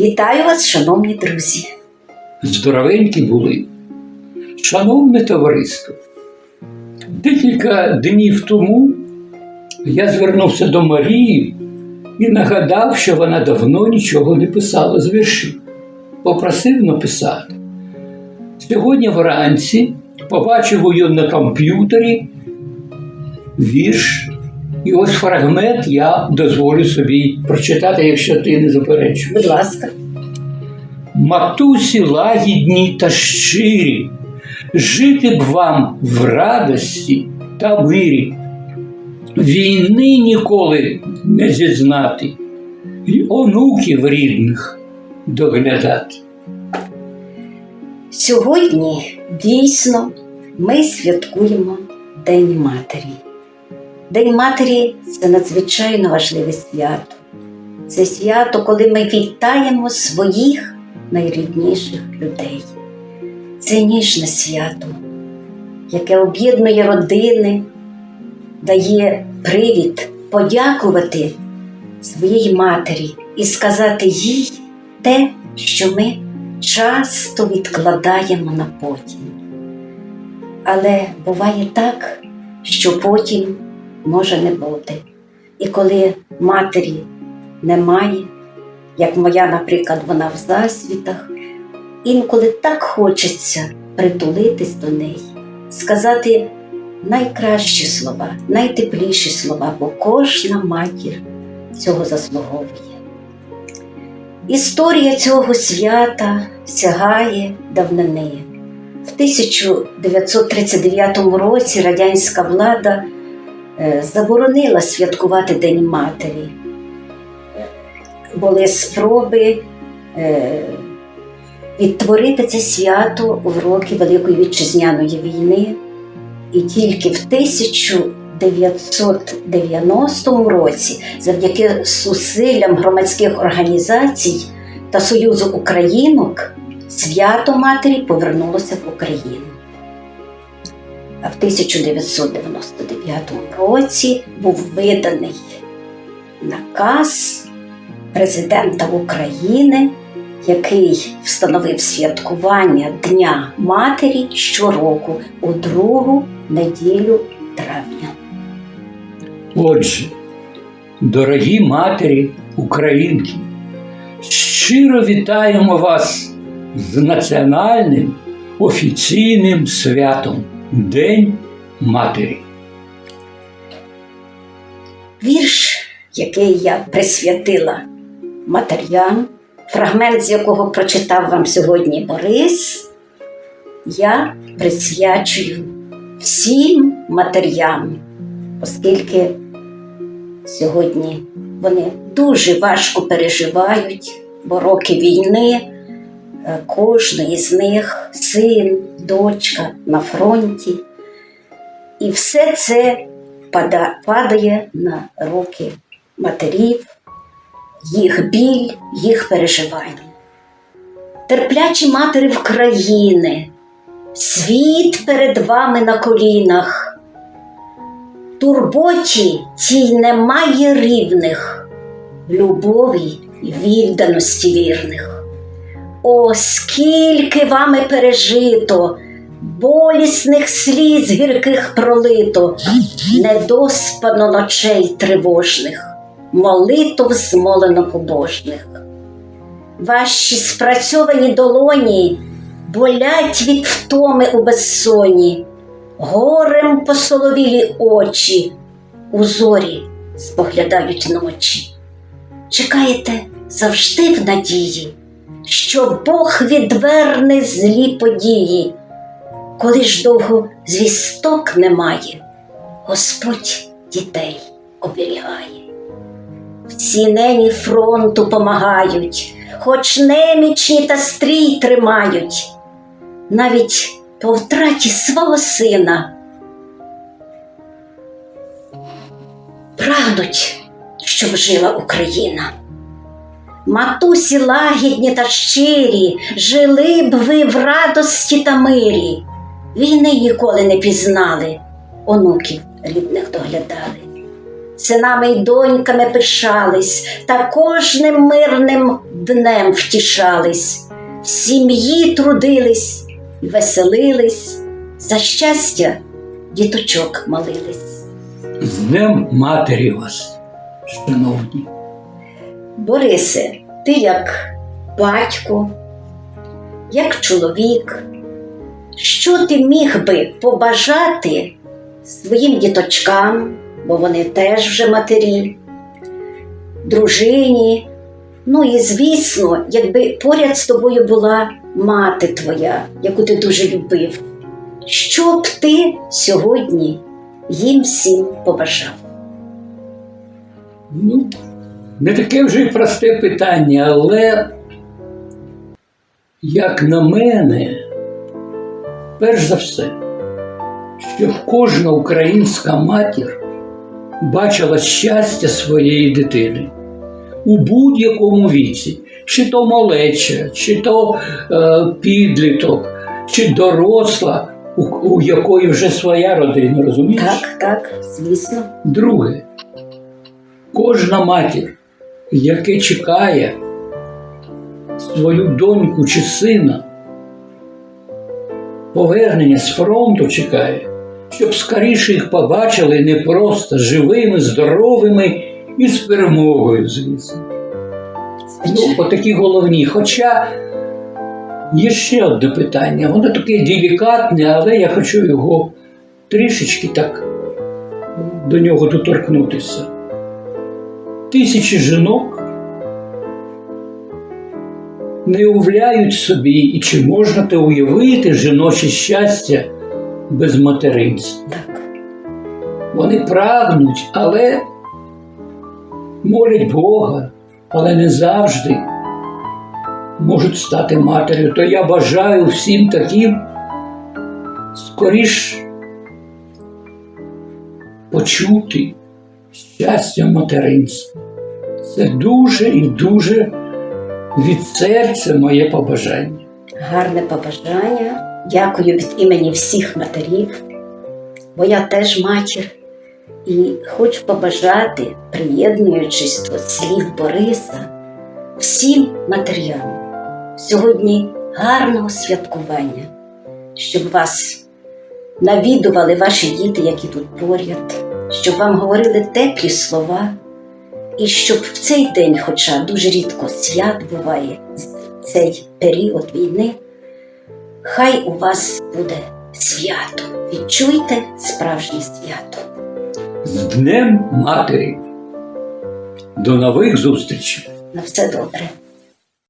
Вітаю вас, шановні друзі! здоровенькі були. Шановне товариство, декілька днів тому я звернувся до Марії і нагадав, що вона давно нічого не писала з віршів. Попросив написати. Сьогодні вранці побачив її на комп'ютері вірш, і ось фрагмент я дозволю собі прочитати, якщо ти не заперечуєш. Будь ласка, Матусі лагідні та щирі, жити б вам в радості та мирі, війни ніколи не зізнати, й онуків рідних доглядати. сьогодні дійсно ми святкуємо День Матері. День Матері це надзвичайно важливе свято. Це свято, коли ми вітаємо своїх найрідніших людей. Це ніжне свято, яке об'єднує родини, дає привід подякувати своїй матері і сказати їй те, що ми часто відкладаємо на потім. Але буває так, що потім може не бути. І коли матері немає, як моя, наприклад, вона в засвітах, інколи так хочеться притулитись до неї, сказати найкращі слова, найтепліші слова, бо кожна матір цього заслуговує. Історія цього свята сягає давнини. В 1939 році радянська влада заборонила святкувати День Матері. Були спроби е, відтворити це свято в роки Великої Вітчизняної війни, і тільки в 1990 році, завдяки зусиллям громадських організацій та Союзу Українок, свято Матері повернулося в Україну. В 1999 році був виданий наказ президента України, який встановив святкування Дня Матері щороку у другу неділю травня. Отже, дорогі матері українки, щиро вітаємо вас з національним офіційним святом День Матері. Вірш, який я присвятила матерям, фрагмент з якого прочитав вам сьогодні Борис, я присвячую всім матерям, оскільки сьогодні вони дуже важко переживають, бо роки війни кожної з них син, дочка на фронті. І все це падає на руки матерів, їх біль, їх переживання. Терплячі матері України, світ перед вами на колінах, турботі тій немає рівних, любові й відданості вірних. О, скільки вами пережито, болісних сліз гірких пролито, недоспано ночей тривожних, молитв змолено побожних. Ваші спрацьовані долоні болять від втоми у безсоні, горем посоловілі очі у зорі споглядають ночі. Чекаєте завжди в надії, що Бог відверне злі події, коли ж довго звісток немає, Господь дітей оберігає. Всі нені фронту помагають, хоч немічні та стрій тримають, навіть по втраті свого сина. Прагнуть, щоб жила Україна. Матусі лагідні та щирі, жили б ви в радості та мирі, війни ніколи не пізнали, онуків рідних доглядали. синами й доньками пишались, та кожним мирним днем втішались, в сім'ї трудились, веселились, за щастя діточок молились. З Днем Матері вас, шановні. Борисе, ти як батько, як чоловік, що ти міг би побажати своїм діточкам, бо вони теж вже матері, дружині, ну і звісно, якби поряд з тобою була мати твоя, яку ти дуже любив, що б ти сьогодні їм всім побажав? Ну, не таке вже й просте питання, але, як на мене, перш за все, щоб кожна українська матір бачила щастя своєї дитини у будь-якому віці, чи то малеча, чи то е, підліток, чи доросла, у, у якої вже своя родина, розумієш? Так, так, звісно. Друге, кожна матір, яка чекає свою доньку чи сина, повернення з фронту чекає, щоб скоріше їх побачили не просто живими, здоровими і з перемогою, звісно. Ну, отакі головні. Хоча є ще одне питання, воно таке делікатне, але я хочу його трішечки так до нього доторкнутися. Тисячі жінок не уявляють собі, і чи можна те уявити жіноче щастя без материнства. Так. Вони прагнуть, але молять Бога, але не завжди можуть стати матер'ю. То я бажаю всім таким скоріш почути щастя материнства. Це дуже і дуже від серця моє побажання. Гарне побажання. Дякую від імені всіх матерів, бо я теж матір. І хочу побажати, приєднуючись до слів Бориса, всім матерям сьогодні гарного святкування, щоб вас навідували ваші діти, які тут поряд, щоб вам говорили теплі слова, і щоб в цей день, хоча дуже рідко свят буває цей період війни, хай у вас буде свято. Відчуйте справжнє свято. З Днем Матері. До нових зустрічей! На все добре.